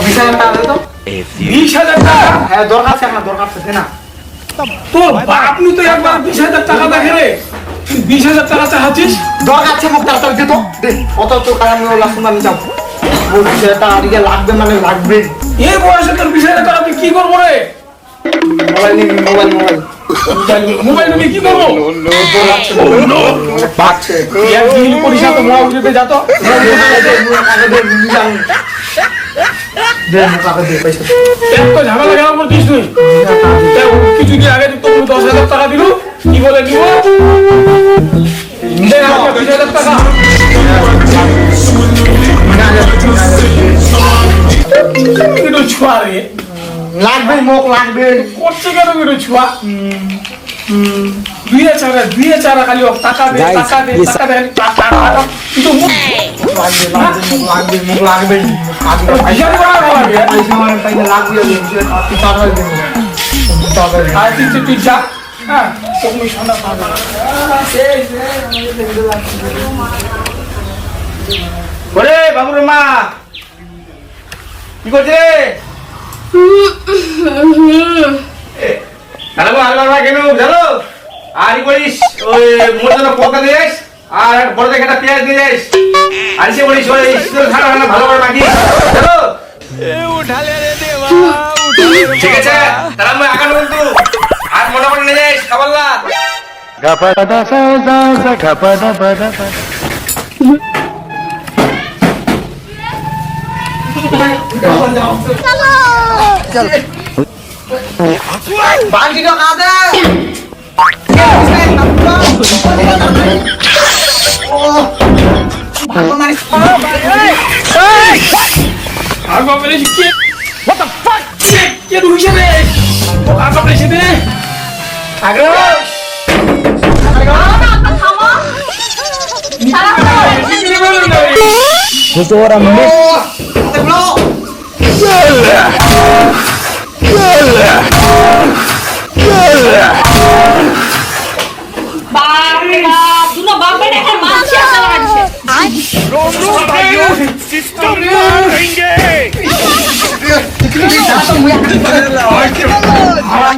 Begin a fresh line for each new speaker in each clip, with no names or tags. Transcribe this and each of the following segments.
বিশ হাজার টাকা তো।
বিশ হাজার টাকা?
হ্যাঁ দরকার আছে আমার দরকার আছে না।
তোর বাপ নু তো একবার বিশ হাজার টাকা দেখে রে। বিশ হাজার টাকা চাচ্ছিস
দরকার আছে মোক তাড়াতাড়ি দে তো। দে অত তো কাজ আমি যাব বিশ হাজার টাকা দিকে লাগবে মানে লাগবে
এই বয়সে তোর বিশ হাজার টাকা তুই কি করব রে?
Mobile mobile mobile.
মোবাইল কি করব? কিছু দিন আগে তুমি দশ হাজার টাকা দিলু। কি বলে দিব দে আমাকে হাজার টাকা। কিন্তু রে।
লাগবে মোক লাগবে।
করছে কেন কিন্তু ছুয়া? দুয়ে চারা দুয়ে চারা খালি ও টাকা দে টাকা দে টাকা দে টাকা টাকা কিন্তু মুখ
লাগবে লাগবে তুই
যা। হ্যাঁ তুমি শোনা পাবে
ওরে বাবুর মা কি করছে রে জানো আলবার কেন জানো আর করিস? ওই মোর জন্য নিয়ে যাস আর বড় দেখে একটা পেঁয়াজ নিয়ে যাস আর সে বলিস ওই শীতল ঠান্ডা ঠান্ডা ভালো করে মাখিস। জানো ঠিক আছে তাহলে আমি আগানো কিন্তু আর মোটামুটি নিয়ে যাস খাবার না
বাকি টাকা দে
আর বাবা বলে কি what the fuck? কে কে ঢুকছে রে আর বাবা এসে দে আগে
বাপরে বাপ দুনো বাপ বেটা এখন মাছি আসা লাগাচ্ছে
হারাম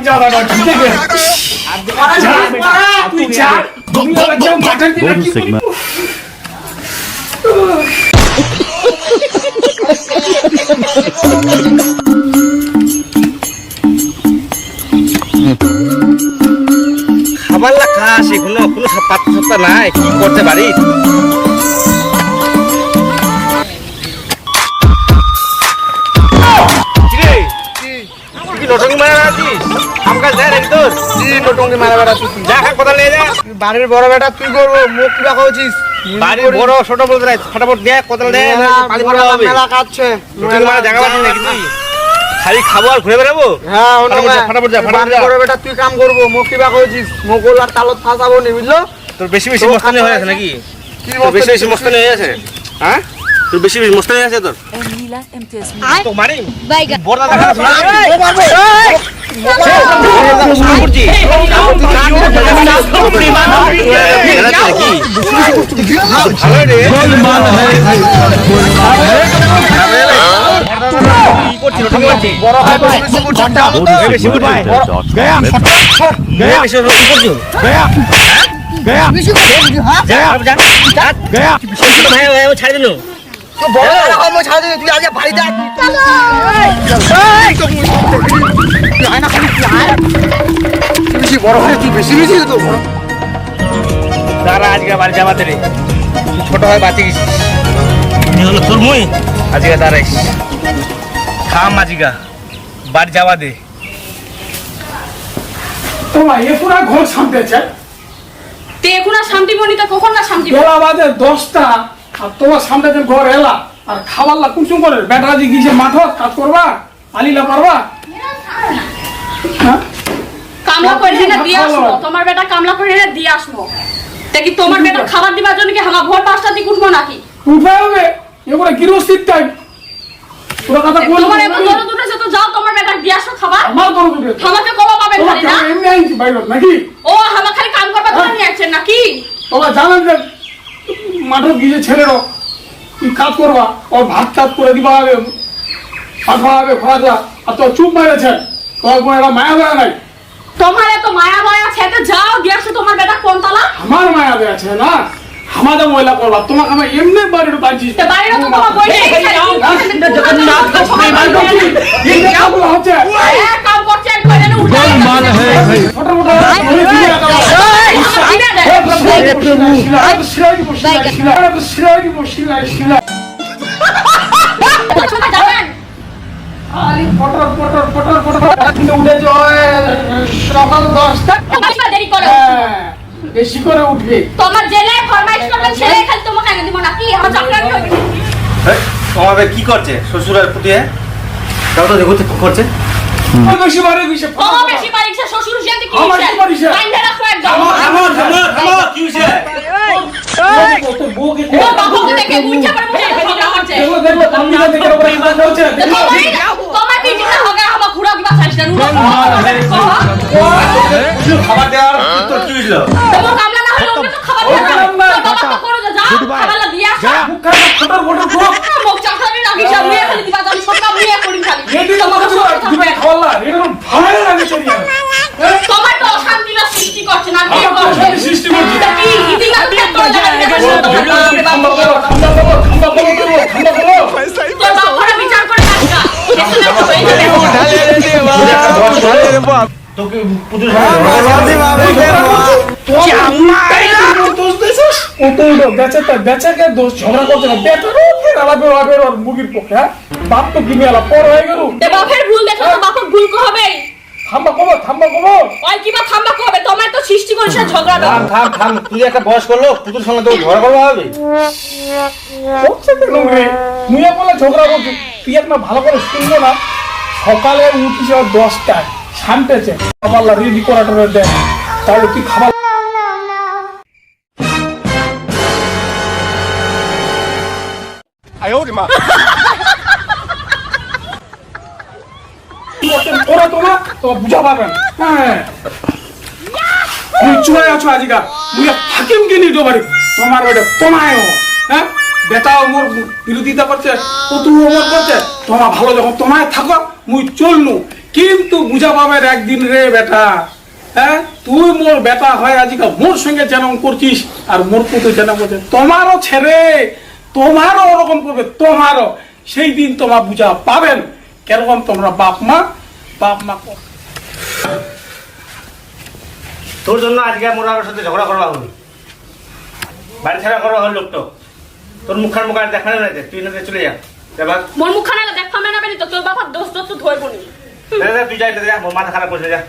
জাদা না ঠিক আছে যা, তুই যা তুমি আবার কেউ মাথার দিকে কি করবি?
খাবার না খাস কোনো পাত্তা সাত্তা নাই কি করতে পারি?
বাড়ির বড় বেটা তুই করব মুখ কিবা করছিস?
বাড়ির বড় ছোট বলতে নাই ফটাফট দেয় কোদাল দেয় পানি ভরা হবে।
মেলা কাটছে
নটঙ্গি মানে জায়গা পাচ্ছিস তুই খালি খাব আর ঘুরে বেড়াবো?
হ্যাঁ
ফটাফট যা, ফটাফট যা, যা।
বেটা তুই কাম করব। মোক কিবা কইছিস মুকুল আর তালত ফাঁসাবো নি বুঝলো?
তোর বেশি বেশি মস্তানি হয়ে আছে নাকি?
কি
বেশি বেশি মস্তানি হয়ে আছে? হ্যাঁ? তোর বেশি বেশি মস্তানি আছে তোর
Emila MTS
তো মারি
বাইগান
বড় দেখা
হয়
গয়া গয়া গয়া গয়া ছাড় দিন
তো বড় মই ছাড় তুই তুই- তুই আয় না। বেশি বড় হয়, তুই বেশি বেশি তো বড়।
তারা আজকে বাড়ি যাবাতে রে ছোট হয় বাঁচে গেছিস। হলো তোর মুই আজকে দাঁড়াইস খাম আজিকা বাড়ি যাবা দে।
তোমার এ পুরা ঘর সামতেছে
তে এখন শান্তি বনিতা কখন না শান্তি
বেলা বাজে দশটা। আর তোমার সামনে যে ঘর এলা। আর খাবার লা কুসুম করে বেটা যে গিয়েছে মাঠত কাজ করবা আলিলা পারবা? হ্যাঁ?
কামলা করে দিয়ে আসব। তোমার বেটা কামলা করে দিয়ে আসব। তে কি তোমার বেটা খাবার দিবার জন্য কি আমার ভোর পাঁচটা দিকে উঠবো নাকি?
উঠবে হবে। এবারে গৃহস্থির টাইম পুরো কথা
তোমার এমন দরদ উঠেছে তো যাও তোমার বেটা দিয়ে আসো খাবার।
আমার দরদ
কবা
তোমার
খালি না?
এমনি আনছি বাইরে নাকি?
ও আমার খালি কাম করবা তোমরা নিয়ে আসছেন নাকি?
তোমরা জানেন যে গিয়ে ছেলেরও কি কাজ করবা ওর ভাত টাত করে দিবা হবে পাঠা হবে খোলা আর তো চুপ মেরেছে তোর কোনো একটা মায়া দেয় নাই
তোমার এত মায়া ছেতে যাও তোমার বেটা কোন তলা
আমার মায়া দেয় আছে না আমাদের মহিলা করবা তোমাকে আমি এমনি বাড়িতে পাচ্ছি
তে বাইরে তো তোমার বই
হচ্ছে
কাম করছে আর কইলে
ছোট মোটো সকাল দশটা। হ্যাঁ, বেশি করে উঠবে।
তোমার জেলে ফরমাইশ করবে ছেলে খালি তোমাকে এনে দিব না। কি আমার চাকরি হয়ে
তোমাদের কি করছে? শ্বশুর আর পুতিয়ে তাও তো দেখো করছে।
বেশি বাড়ি বেশি
শ্বশুর কি
আমার কি
হইছে খাবার দেওয়ার তো কি হইল
কামলা না হলে তো খাবার দিয়ে বাবা তো করো যা খাবার দিয়ে আসো
মুখখানা ফটর ফটর ফটর
মুখ চাকরি রাখি সব খালি দিবা দাও সব কাম নিয়ে করি খালি
এটি তো আমাকে দিবে খাওয়ালা এটা ভালো লাগে চলিয়া মুগির পক্ষে বাপ তো কিনে আলা পর হয়ে গেল
বাপের ভুল দেখো বাপের ভুল হবে।
থাম্বা কমো থাম্বা কমো
ওই কিবা থামবা কো তোমার তো সৃষ্টি করিস ঝগড়া দাও
থাম থাম থাম তুই একটা বয়স করল পুতুল সঙ্গে তো ঝগড়া করব হবে
করছে কেন রে মুইয়া বলে ঝগড়া করছি তুই একটা ভালো করে শুনব না। সকালে উঠিস দশটায়। শান্তেছে খাবার রেডি করা টরা দেয় তাহলে তুই খাবার ওরা তো বুঝা পাবেন হ্যাঁ। তুমি চুয়াই আছো আজিকা মুই হাকিম কে নিতে পারি তোমার বেটা তোমায় হ্যাঁ? বিরোধিতা করছে পুতুল করছে। তোমার ভালো যখন তোমায় থাকো মুই চলনু। কিন্তু বুঝা পাবেন একদিন রে বেটা হ্যাঁ? তুই মোর বেটা হয় আজিকা মোর সঙ্গে জনম করছিস আর মোর পুতুল জনম করছে। তোমারও ছেড়ে তোমারও ওরকম করবে তোমারও। সেই দিন তোমার বুঝা পাবেন কেরকম তোমরা বাপ মা বাপ মা কর।
তোর জন্য আজকে মোরার সাথে ঝগড়া করা হলো বাড়ি ছাড়া করা হলো লোকটা। তোর মুখার মুখ আর দেখানো নাই তুই না চলে যা।
মোর মুখখানে দেখ না বেরি তো তোর বাবার দোষ দোষ তো ধরবো নি।
তুই যাই যা মাথা খারাপ করছে যা।